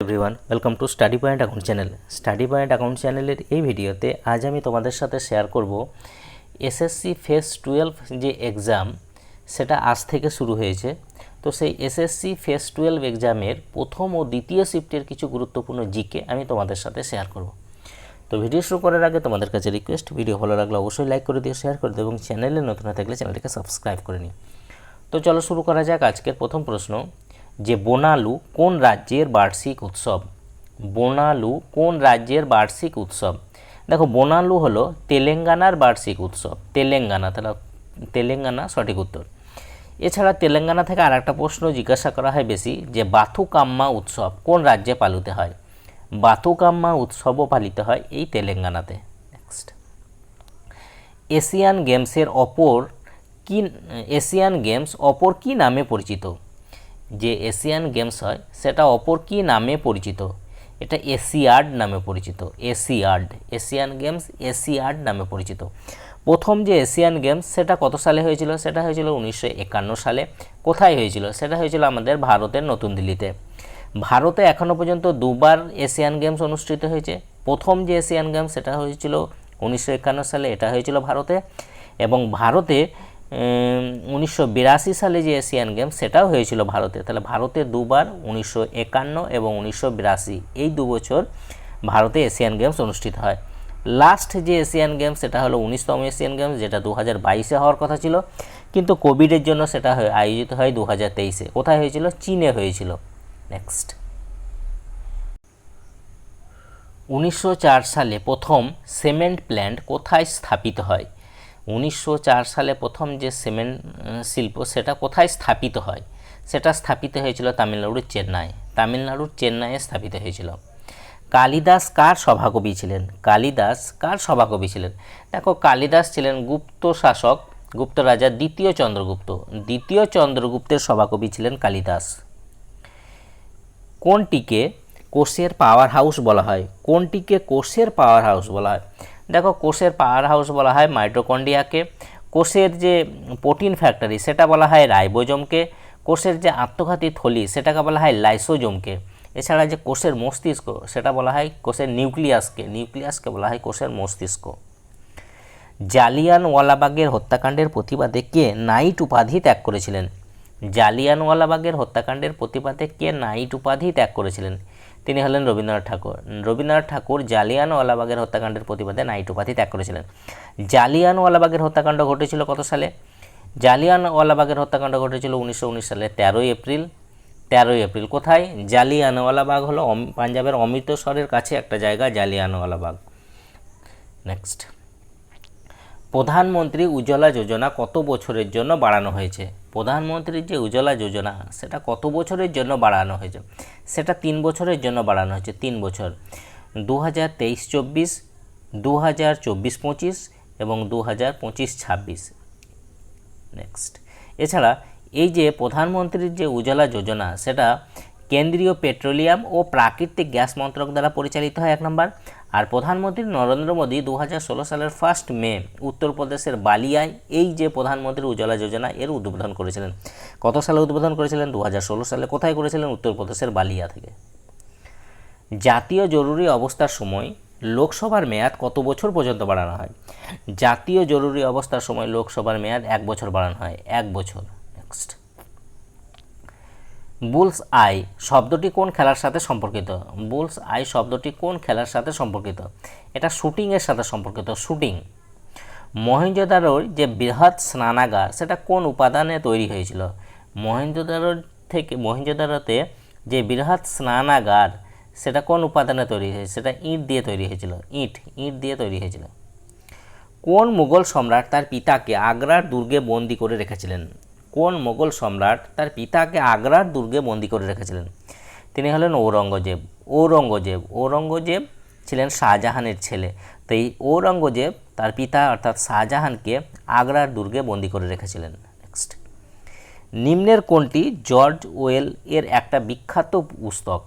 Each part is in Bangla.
Everyone, welcome to Study Point account channel. Study Point account চ্যানেলের এই ভিডিওতে আজ আমি তোমাদের সাথে শেয়ার করব এসএসসি ফেস টুয়েলভ যে এক্সাম, সেটা আজ থেকে শুরু হয়েছে। তো সেই এসএসসি ফেস টুয়েলভ এক্সামের প্রথম ও দ্বিতীয় শিফটের কিছু গুরুত্বপূর্ণ জিকে আমি তোমাদের সাথে শেয়ার করব। তো ভিডিও শুরু করার আগে তোমাদের কাছে রিকোয়েস্ট, ভিডিও ভালো লাগলে অবশ্যই লাইক করে দিও, শেয়ার করে দিও এবং চ্যানেলে নতুন হয়ে থাকলে চ্যানেলটিকে সাবস্ক্রাইব করে নিও। তো চলো শুরু করা যাক আজকের প্রথম প্রশ্ন। যে বোনালু কোন রাজ্যের বার্ষিক উৎসব? বোনালু কোন রাজ্যের বার্ষিক উৎসব? দেখো, বোনালু হলো তেলেঙ্গানার বার্ষিক উৎসব। তেলেঙ্গানা, তাহলে তেলেঙ্গানা সঠিক উত্তর। এছাড়া তেলেঙ্গানা থেকে আর একটা প্রশ্ন জিজ্ঞাসা করা হয় বেশি, যে বাথুকাম্মা উৎসব কোন রাজ্যে পালিত হয়? বাথুকাম্মা উৎসবও পালিত হয় এই তেলেঙ্গানাতে। নেক্সট এশিয়ান গেমসের অপর কি, এশিয়ান গেমস অপর কি নামে পরিচিত? যে এশিয়ান গেমস হয়, সেটা অপর কি নামে পরিচিত? এটা এশিয়াড নামে পরিচিত এশিয়াড এশিয়ান গেমস এশিয়াড নামে পরিচিত। প্রথম যে এশিয়ান গেমস, সেটা কত সালে হয়েছিল? সেটা হয়েছিল উনিশশো একান্ন সালে। কোথায় হয়েছিল? সেটা হয়েছিল আমাদের ভারতের নতুন দিল্লিতে। ভারতে এখনও পর্যন্ত দুবার এশিয়ান গেমস অনুষ্ঠিত হয়েছে। প্রথম যে এশিয়ান গেমস, সেটা হয়েছিল উনিশশো একান্ন সালে। এটা হয়েছিল ভারতে। এবং ভারতে উনিশশো বিরাশি সালে যে এশিয়ান গেমস, সেটাও হয়েছিল ভারতে। তাহলে ভারতে দুবার উনিশশো একান্ন এবং উনিশশো বিরাশি, এই দু বছর ভারতে এশিয়ান গেমস অনুষ্ঠিত হয়। লাস্ট যে এশিয়ান গেমস, সেটা হলো উনিশতম এশিয়ান গেমস, যেটা দু হাজার বাইশে হওয়ার কথা ছিল। কিন্তু কোভিডের জন্য সেটা আয়োজিত হয় দু হাজার তেইশে। কোথায় হয়েছিল? চীনে হয়েছিল। নেক্সট উনিশশো চার সালে প্রথম সিমেন্ট প্ল্যান্ট কোথায় স্থাপিত হয়? উনিশশো চার সালে প্রথম যে সিমেন্ট শিল্প, সেটা কোথায় স্থাপিত হয়? সেটা স্থাপিত হয়েছিল তামিলনাড়ুর চেন্নাই। তামিলনাড়ুর চেন্নাইয়ে স্থাপিত হয়েছিল। কালিদাস কার সভাকবি ছিলেন? কালিদাস কার সভাকবি ছিলেন? দেখো, কালিদাস ছিলেন গুপ্ত শাসক, গুপ্ত রাজা দ্বিতীয় চন্দ্রগুপ্ত। দ্বিতীয় চন্দ্রগুপ্তের সভাকবি ছিলেন কালিদাস। কোনটিকে কোষের পাওয়ার হাউস বলা হয়? কোনটিকে কোষের পাওয়ার হাউস বলা হয়? দেখো, কোষের পাওয়ার হাউস বলা হয় মাইটোকন্ডিয়াকে কোষের যে প্রোটিন ফ্যাক্টরি সেটা বলা হয় রাইবোজমকে কোষের যে আত্মঘাতী থলি, সেটাকে বলা হয় লাইসোজমকে এছাড়া যে কোষের মস্তিষ্ক, সেটা বলা হয় কোষের নিউক্লিয়াসকে নিউক্লিয়াসকে বলা হয় কোষের মস্তিষ্ক। জালিয়ানওয়ালাবাগের হত্যাকাণ্ডের প্রতিবাদে কে নাইট উপাধি ত্যাগ করেছিলেন? জালিয়ানওয়ালাবাগের হত্যাকাণ্ডের প্রতিবাদে কে নাইট উপাধি ত্যাগ করেছিলেন? তিনি হলেন রবীন্দ্রনাথ ঠাকুর। রবীন্দ্রনাথ ঠাকুর জালিয়ানওয়ালাবাগের হত্যাকাণ্ডের প্রতিবাদে নাইট উপাধি ত্যাগ করেছিলেন। জালিয়ানওয়ালাবাগের হত্যাকাণ্ড ঘটেছিল কত সালে? জালিয়ানওয়ালাবাগের হত্যাকাণ্ড ঘটেছিল উনিশশো উনিশ সালে তেরোই এপ্রিল। তেরোই এপ্রিল কোথায়? জালিয়ানওয়ালাবাগ হলো পাঞ্জাবের অমৃতসরের কাছে একটা জায়গা, জালিয়ানওয়ালাবাগ। নেক্সট প্রধানমন্ত্রী উজ্জ্বলা যোজনা কত বছরের জন্য বাড়ানো হয়েছে? প্রধানমন্ত্রীর যে উজ্জ্বলা যোজনা, সেটা কত বছরের জন্য বাড়ানো হয়েছে? সেটা তিন বছরের জন্য বাড়ানো হয়েছে, তিন বছর। দু হাজার তেইশ চব্বিশ দু হাজার চব্বিশ পঁচিশ এবং দু হাজার পঁচিশ ছাব্বিশ। নেক্সট এছাড়া এই যে প্রধানমন্ত্রীর যে উজ্জ্বলা যোজনা, সেটা কেন্দ্রীয় পেট্রোলিয়াম ও প্রাকৃতিক গ্যাস মন্ত্রক দ্বারা পরিচালিত হয়, এক নম্বর। আর প্রধানমন্ত্রী নরেন্দ্র মোদী দু হাজার ষোলো সালের ফার্স্ট মে উত্তরপ্রদেশের বালিয়ায় এই যে প্রধানমন্ত্রী উজ্জ্বলা যোজনা, এর উদ্বোধন করেছিলেন। কত সালে উদ্বোধন করেছিলেন? দু হাজার ষোলো সালে। কোথায় করেছিলেন? উত্তরপ্রদেশের বালিয়া থেকে। জাতীয় জরুরি অবস্থার সময় লোকসভার মেয়াদ কত বছর পর্যন্ত বাড়ানো হয়? জাতীয় জরুরি অবস্থার সময় লোকসভার মেয়াদ এক বছর বাড়ানো হয়। এক বছর। নেক্সট বুলস আই শব্দটি কোন খেলার সাথে সম্পর্কিত? বুলস আই শব্দটি কোন খেলার সাথে সম্পর্কিত? এটা শুটিংয়ের সাথে সম্পর্কিত, শুটিং। মহেঞ্জোদারোর যে বৃহৎ স্নানাগার, সেটা কোন উপাদানে তৈরি হয়েছিল? মহেঞ্জোদারোর থেকে মহেঞ্জোদারোতে যে বৃহৎ স্নানাগার, সেটা কোন উপাদানে তৈরি হয়েছে সেটা ইট দিয়ে তৈরি হয়েছিল, ইট ইট দিয়ে তৈরি হয়েছিল। কোন মুঘল সম্রাট তার পিতাকে আগ্রার দুর্গে বন্দি করে রেখেছিলেন? কোন মোগল সম্রাট তার পিতাকে আগ্রার দুর্গে বন্দি করে রেখেছিলেন? তিনি হলেন ঔরঙ্গজেব। ঔরঙ্গজেব ঔরঙ্গজেব ছিলেন শাহজাহানের ছেলে। তো এই ঔরঙ্গজেব তার পিতা অর্থাৎ শাহজাহানকে আগ্রার দুর্গে বন্দি করে রেখেছিলেন। নেক্সট নিম্নের কোনটি জর্জ ওয়েল এর একটা বিখ্যাত পুস্তক?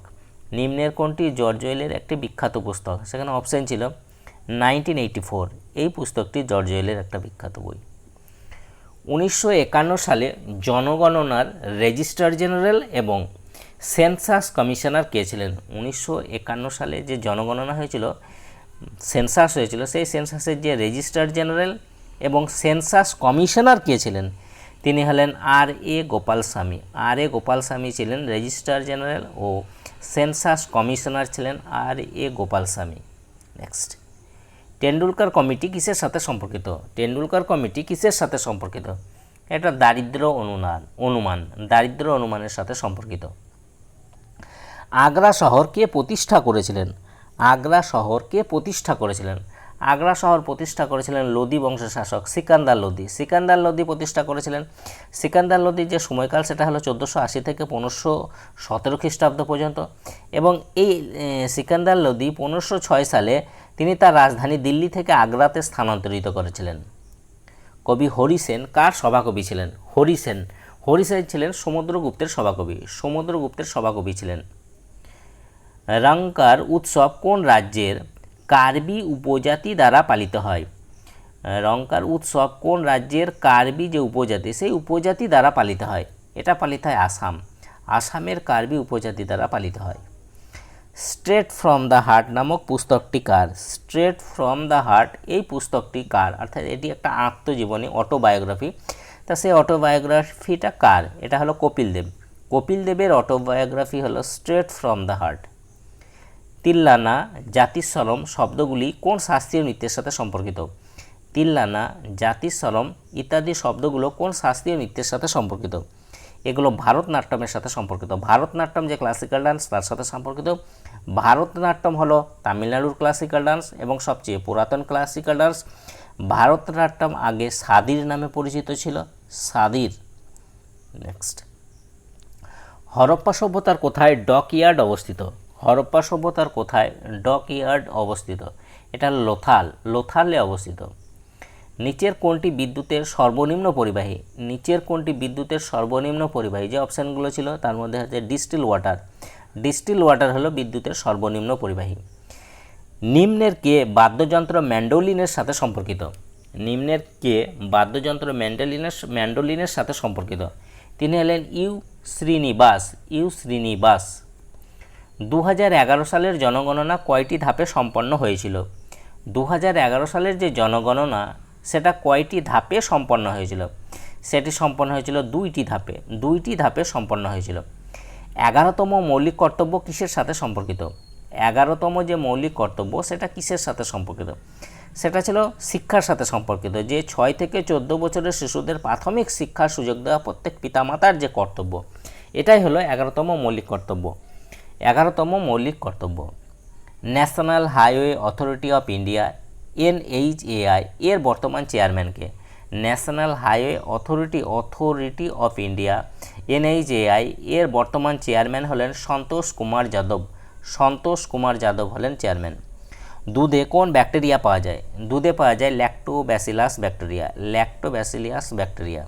নিম্নের কোনটি জর্জ ওয়েলের একটি বিখ্যাত পুস্তক? সেখানে অপশন ছিল নাইনটিন এই পুস্তকটি জর্জ ওয়েলের একটা বিখ্যাত বই। উনিশশো একান্ন সালে জনগণনার রেজিস্ট্রার জেনারেল এবং সেন্সাস কমিশনার কে ছিলেন? উনিশশো একান্ন সালে যে জনগণনা হয়েছিল, সেন্সাস হয়েছিল, সেই সেন্সাসের যে রেজিস্ট্রার জেনারেল এবং সেন্সাস কমিশনার কে ছিলেন? তিনি হলেন আর এ গোপাল স্বামী আর এ গোপাল স্বামী ছিলেন রেজিস্ট্রার জেনারেল ও সেন্সাস কমিশনার ছিলেন আর এ গোপাল স্বামী নেক্সট টেন্ডুলকার কমিটি কিসের সাথে সম্পর্কিত? টেন্ডুলকার কমিটি কিসের সাথে সম্পর্কিত? এটা দারিদ্র অনুমান অনুমান, দারিদ্র অনুমানের সাথে সম্পর্কিত। আগ্রা শহর কে প্রতিষ্ঠা করেছিলেন? আগ্রা শহর কে প্রতিষ্ঠা করেছিলেন? আগ্রা শহর প্রতিষ্ঠা করেছিলেন লোদি বংশের শাসক সিকান্দার লোদি সিকান্দার লোদি প্রতিষ্ঠা করেছিলেন। সিকান্দার লোদির যে সময়কাল, সেটা হলো চোদ্দোশো আশি থেকে পনেরোশো সতেরো খ্রিস্টাব্দ পর্যন্ত। এবং এই সিকান্দার লোদি পনেরোশো ছয় সালে তিনি তার রাজধানী দিল্লি থেকে আগ্রাতে স্থানান্তরিত করেছিলেন। কবি হরিসেন কার সভাকবি ছিলেন? হরিসেন। হরিসেন ছিলেন সমুদ্রগুপ্তের সভাকবি। সমুদ্রগুপ্তের সভাকবি ছিলেন। রংকার উৎসব কোন রাজ্যের? কার্বি উপজাতি দ্বারা পালিত হয়। রংকার উৎসব কোন রাজ্যের? কার্বি যে উপজাতি, সেই উপজাতি দ্বারা পালিত হয়। এটা পালিত হয় আসাম। আসামের কার্বি উপজাতি দ্বারা পালিত হয়। স্ট্রেট ফ্রম দ্য হার্ট নামক পুস্তকটি কার? স্ট্রেট ফ্রম দ্য হার্ট এই পুস্তকটি কার? অর্থাৎ এটি একটা আত্মজীবনী অটোবায়োগ্রাফি তা সেই অটোবায়োগ্রাফিটা কার? এটা হলো কপিল দেব। কপিল দেবের অটোবায়োগ্রাফি হলো straight from the heart tillana jatiswaram শব্দগুলি কোন শাস্ত্রীয় নৃত্যের সাথে সম্পর্কিত? তিল্লানা জাতিস্বরম ইত্যাদি শব্দগুলো কোন শাস্ত্রীয় নৃত্যের সাথে সম্পর্কিত? এগুলো ভারতনাট্যমের সাথে সম্পর্কিত। ভারতনাট্যম যে ক্লাসিক্যাল ডান্স তার সাথে সম্পর্কিত। ভারতনাট্যম হলো তামিলনাড়ুর ক্লাসিক্যাল ডান্স এবং সবচেয়ে পুরাতন ক্লাসিক্যাল ডান্স ভারতনাট্যম আগে সাদির নামে পরিচিত ছিল। সাদির নেক্সট হরপ্পা সভ্যতার কোথায় ডক ইয়ার্ড অবস্থিত? হরপ্পা সভ্যতার কোথায় ডক ইয়ার্ড অবস্থিত? এটা লোথাল, লোথালে অবস্থিত। নিচের কোনটি বিদ্যুতের সর্বনিম্ন পরিবাহী? নিচের কোনটি বিদ্যুতের সর্বনিম্ন পরিবাহী? যে অপশানগুলো ছিল, তার মধ্যে হচ্ছে ডিস্টিল ওয়াটার। ডিস্টিল ওয়াটার হলো বিদ্যুতের সর্বনিম্ন পরিবাহী। নিম্নের কে বাদ্যযন্ত্র ম্যান্ডোলিনের সাথে সম্পর্কিত? নিম্নের কে বাদ্যযন্ত্র ম্যান্ডোলিনের ম্যান্ডোলিনের সাথে সম্পর্কিত? তিনি হলেন ইউ শ্রীনিবাস ইউ শ্রীনিবাস। দু হাজার এগারো সালের জনগণনা কয়টি ধাপে সম্পন্ন হয়েছিল? দু হাজার এগারো সালের যে জনগণনা সেটা কয়টি ধাপে সম্পন্ন হয়েছিল? সেটি সম্পন্ন হয়েছিল দুইটি ধাপে। দুইটি ধাপে সম্পন্ন হয়েছিল। এগারোতম মৌলিক কর্তব্য কিসের সাথে সম্পর্কিত? এগারোতম যে মৌলিক কর্তব্য, সেটা কিসের সাথে সম্পর্কিত? সেটা ছিল শিক্ষার সাথে সম্পর্কিত, যে ছয় থেকে চোদ্দ বছরের শিশুদের প্রাথমিক শিক্ষার সুযোগ দেওয়া প্রত্যেক পিতামাতার যে কর্তব্য। এটাই হলো এগারোতম মৌলিক কর্তব্য। এগারোতম মৌলিক কর্তব্য। National Highway Authority of India NHAI, এর বর্তমান চেয়ারম্যানকে National Highway Authority Authority of India, NHAI, এর বর্তমান চেয়ারম্যান হলেন সন্তোষ কুমার যাদব। সন্তোষ কুমার যাদব হলেন চেয়ারম্যান। দুধে কোন ব্যাকটেরিয়া পাওয়া যায়? দুধে পাওয়া যায় lactobacillus bacteria lactobacillus bacteria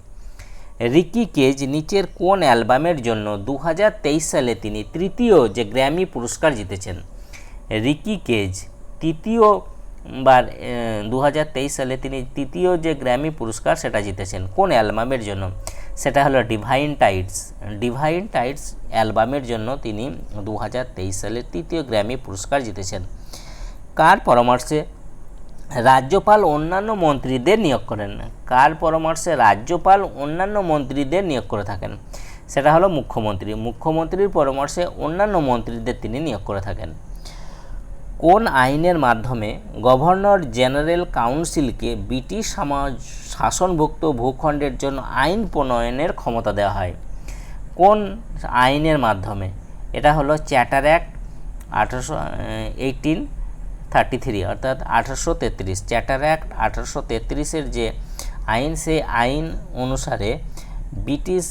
Ricky Kej নিচের কোন অ্যালবামের জন্য দু হাজার তেইশ সালে তিনি তৃতীয় যে গ্র্যামি পুরস্কার জিতেছেন? রিকি কেজ, তৃতীয় বার দু হাজার তেইশ সালে তিনি তৃতীয় যে গ্র্যামি পুরস্কার সেটা জিতেছেন। কোন অ্যালবামের জন্য? সেটা হলো ডিভাইন টাইটস ডিভাইন টাইটস অ্যালবামের জন্য তিনি দু হাজার তেইশ সালে তৃতীয় গ্র্যামি পুরস্কার জিতেছেন। কার পরামর্শে? রাজ্যপাল অন্যান্য মন্ত্রীদের নিয়োগ করেন। কার পরামর্শে রাজ্যপাল অন্যান্য মন্ত্রীদের নিয়োগ করে থাকেন? সেটা হলো মুখ্যমন্ত্রী। মুখ্যমন্ত্রীর পরামর্শে অন্যান্য মন্ত্রীদের তিনি নিয়োগ করে থাকেন। কোন আইনের মাধ্যমে গভর্নর জেনারেল কাউন্সিলকে ব্রিটিশ সমাজ শাসনভুক্ত ভূখণ্ডের জন্য আইন প্রণয়নের ক্ষমতা দেওয়া হয়? কোন আইনের মাধ্যমে? এটা হলো চ্যাটার অ্যাক্ট আঠারোশো এইটিন থার্টি থ্রি অর্থাৎ আঠারোশো তেত্রিশ। চ্যাটার অ্যাক্ট আঠারোশো তেত্রিশের যে আইন, সেই আইন অনুসারে ব্রিটিশ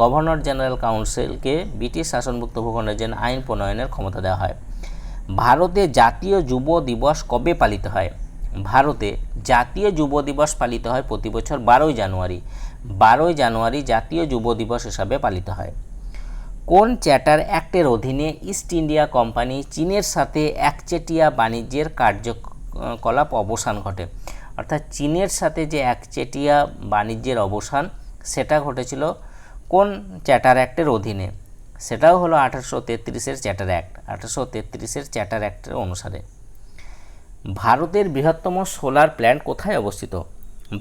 গভর্নর জেনারেল কাউন্সিলকে ব্রিটিশ শাসনভুক্ত ভূখণ্ডের জন্য আইন প্রণয়নের ক্ষমতা দেওয়া হয়। ভারতে জাতীয় যুব দিবস কবে পালিত হয়? ভারতে জাতীয় যুব দিবস পালিত হয় প্রতি বছর বারোই জানুয়ারি। বারোই জানুয়ারি জাতীয় যুব দিবস হিসাবে পালিত হয়। কোন চ্যাটার অ্যাক্টের অধীনে ইস্ট ইন্ডিয়া কোম্পানি চীনের সাথে একচেটিয়া বাণিজ্যের কার্যকলাপ অবসান ঘটে? অর্থাৎ চীনের সাথে যে একচেটিয়া বাণিজ্যের অবসান, সেটা ঘটেছিল কোন চ্যাটার অ্যাক্টের অধীনে? সেটাও হলো আঠারোশো তেত্রিশের চ্যাটার অ্যাক্ট, আঠারোশো তেত্রিশের চ্যাটার অ্যাক্টের অনুসারে। ভারতের বৃহত্তম সোলার প্ল্যান্ট কোথায় অবস্থিত?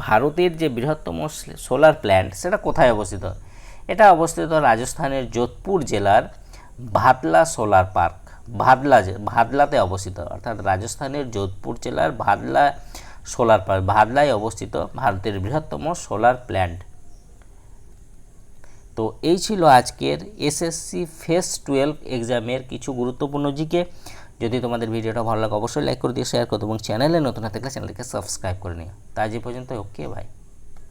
ভারতের যে বৃহত্তম সোলার প্ল্যান্ট, সেটা কোথায় অবস্থিত? এটা অবস্থিত রাজস্থানের যোধপুর জেলার ভাদলা সোলার পার্ক। ভাদলা ভাদলাতে অবস্থিত, অর্থাৎ রাজস্থানের যোধপুর জেলার ভাদলা সোলার পার্ক, ভাদলায় অবস্থিত ভারতের বৃহত্তম সোলার প্ল্যান্ট। তো এই ছিল আজকের এসএসসি ফেস টুয়েলভ এক্সামের কিছু গুরুত্বপূর্ণ জিকে। যদি তোমাদের ভিডিওটা ভালো লাগে, অবশ্যই লাইক করে দিয়ে শেয়ার করো এবং চ্যানেলে নতুন না থাকলে চ্যানেলকে সাবস্ক্রাইব করে নিও। তা যে পর্যন্ত ওকে বাই